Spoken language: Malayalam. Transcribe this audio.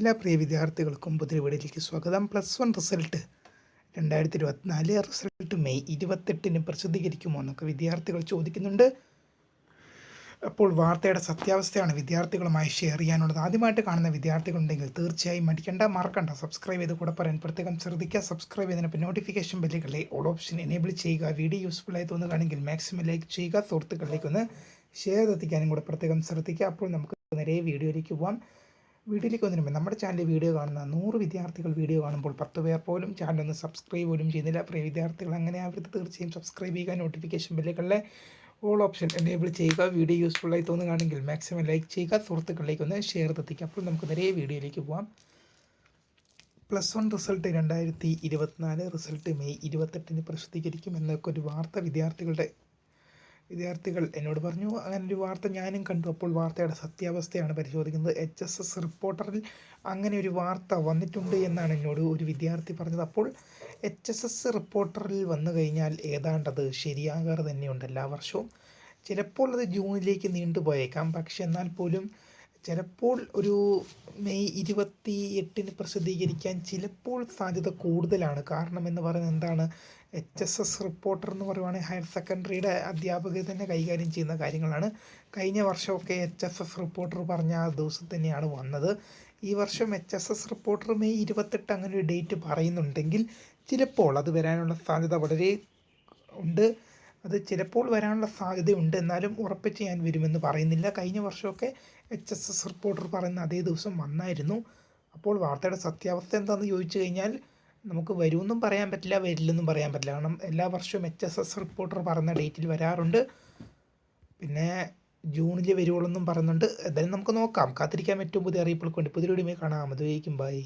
എല്ലാ പ്രിയ വിദ്യാർത്ഥികൾക്കും പുതിയ വീഡിയോയിലേക്ക് സ്വാഗതം. പ്ലസ് വൺ റിസൾട്ട് രണ്ടായിരത്തി ഇരുപത്തിനാല് റിസൾട്ട് മെയ് ഇരുപത്തെട്ടിന് പ്രസിദ്ധീകരിക്കുമോ എന്നൊക്കെ വിദ്യാർത്ഥികൾ ചോദിക്കുന്നുണ്ട്. അപ്പോൾ വാർത്തയുടെ സത്യാവസ്ഥയാണ് വിദ്യാർത്ഥികളുമായി ഷെയർ ചെയ്യാനുള്ളത്. ആദ്യമായിട്ട് കാണുന്ന വിദ്യാർത്ഥികളുണ്ടെങ്കിൽ തീർച്ചയായും മടിക്കേണ്ട മറക്കണ്ട. സബ്സ്ക്രൈബ് ചെയ്ത് കൂടെ പറയാൻ പ്രത്യേകം ശ്രദ്ധിക്കുക. സബ്സ്ക്രൈബ് ചെയ്തതിനൊപ്പം നോട്ടിഫിക്കേഷൻ ബില്ലുകളെ ഓൾ ഓപ്ഷൻ എനേബിൾ ചെയ്യുക. വീഡിയോ യൂസ്ഫുൾ ആയി തോന്നുകയാണെങ്കിൽ മാക്സിമം ലൈക്ക് ചെയ്യുക. സുഹൃത്തുക്കളിലേക്ക് ഒന്ന് ഷെയർ എത്തിക്കാനും കൂടെ പ്രത്യേകം ശ്രദ്ധിക്കുക. അപ്പോൾ നമുക്ക് നേരെ വീഡിയോയിലേക്ക് പോകാം വീഡിയോയിലേക്ക് വന്നിരുമ്പോൾ നമ്മുടെ ചാനലിൽ വീഡിയോ കാണുന്ന നൂറ് വിദ്യാർത്ഥികൾ വീഡിയോ കാണുമ്പോൾ പത്ത് പേർ പോലും ചാനൽ ഒന്ന് സബ്സ്ക്രൈബ് പോലും ചെയ്യുന്നില്ല. പ്രിയ വിദ്യാർത്ഥികൾ അങ്ങനെ അവർക്ക് തീർച്ചയായും സബ്സ്ക്രൈബ് ചെയ്യുക നോട്ടിഫിക്കേഷൻ ബില്ലുകളിലെ ഓൾ ഓപ്ഷൻ എനേബിൾ ചെയ്യുക. വീഡിയോ യൂസ്ഫുൾ ആയി തോന്നുകയാണെങ്കിൽ മാക്സിമം ലൈക്ക് ചെയ്യുക. സുഹൃത്തുക്കളിലേക്ക് ഒന്ന് ഷെയർ എത്തിക്കുക. അപ്പോൾ നമുക്ക് നേരെ വീഡിയോയിലേക്ക് പോകാം പ്ലസ് വൺ റിസൾട്ട് രണ്ടായിരത്തി ഇരുപത്തിനാല് റിസൾട്ട് മെയ് ഇരുപത്തെട്ടിന് പ്രസിദ്ധീകരിക്കും എന്നൊക്കെ ഒരു വാർത്ത വിദ്യാർത്ഥികളുടെ വിദ്യാർത്ഥികൾ എന്നോട് പറഞ്ഞു അങ്ങനെ ഒരു വാർത്ത ഞാനും കണ്ടു. അപ്പോൾ വാർത്തയുടെ സത്യാവസ്ഥയാണ് പരിശോധിക്കുന്നത്. എച്ച് എസ് എസ് റിപ്പോർട്ടറിൽ അങ്ങനെ ഒരു വാർത്ത വന്നിട്ടുണ്ട് എന്നാണ് എന്നോട് ഒരു വിദ്യാർത്ഥി പറഞ്ഞത്. അപ്പോൾ എച്ച് എസ് എസ് റിപ്പോർട്ടറിൽ വന്നു കഴിഞ്ഞാൽ ഏതാണ്ടത് ശരിയാകാറ് തന്നെയുണ്ട് എല്ലാ വർഷവും. ചിലപ്പോൾ അത് ജൂണിലേക്ക് നീണ്ടുപോയേക്കാം. പക്ഷെ എന്നാൽ പോലും ചിലപ്പോൾ ഒരു മെയ് ഇരുപത്തി എട്ടിന് പ്രസിദ്ധീകരിക്കാൻ ചിലപ്പോൾ സാധ്യത കൂടുതലാണ്. കാരണം എന്ന് പറയുന്നത് എന്താണ്? എച്ച് എസ് എസ് റിപ്പോർട്ടർ എന്ന് പറയുവാണെങ്കിൽ ഹയർ സെക്കൻഡറിയുടെ അധ്യാപകർ തന്നെ കൈകാര്യം ചെയ്യുന്ന കാര്യങ്ങളാണ്. കഴിഞ്ഞ വർഷമൊക്കെ എച്ച് എസ് എസ് റിപ്പോർട്ടർ പറഞ്ഞ ആ ദിവസം തന്നെയാണ് വന്നത്. ഈ വർഷം H S S reporter May ഇരുപത്തെട്ട് അങ്ങനെ ഒരു ഡേറ്റ് പറയുന്നുണ്ടെങ്കിൽ ചിലപ്പോൾ അത് വരാനുള്ള സാധ്യത വളരെ ഉണ്ട്. അത് ചിലപ്പോൾ വരാനുള്ള സാധ്യതയുണ്ട്. എന്നാലും ഉറപ്പിച്ച് ഞാൻ വരുമെന്ന് പറയുന്നില്ല. കഴിഞ്ഞ വർഷമൊക്കെ എച്ച് എസ് എസ് റിപ്പോർട്ടർ പറയുന്ന അതേ ദിവസം വന്നായിരുന്നു. അപ്പോൾ വാർത്തയുടെ സത്യാവസ്ഥ എന്താണെന്ന് ചോദിച്ചു കഴിഞ്ഞാൽ നമുക്ക് വരുമെന്നും പറയാൻ പറ്റില്ല വരില്ലെന്നും പറയാൻ പറ്റില്ല. കാരണം എല്ലാ വർഷവും എച്ച് എസ് എസ് റിപ്പോർട്ടർ പറയുന്ന ഡേറ്റിൽ വരാറുണ്ട്. പിന്നെ ജൂണിൽ വരുവുള്ളെന്നും പറയുന്നുണ്ട്. എന്തായാലും നമുക്ക് നോക്കാം. കാത്തിരിക്കാൻ ഏറ്റവും പുതിയ അറിയിപ്പുകൾ കൊണ്ട് പുതിയ വീഡിയോ കാണാം. അതുവരേക്കും. ബൈ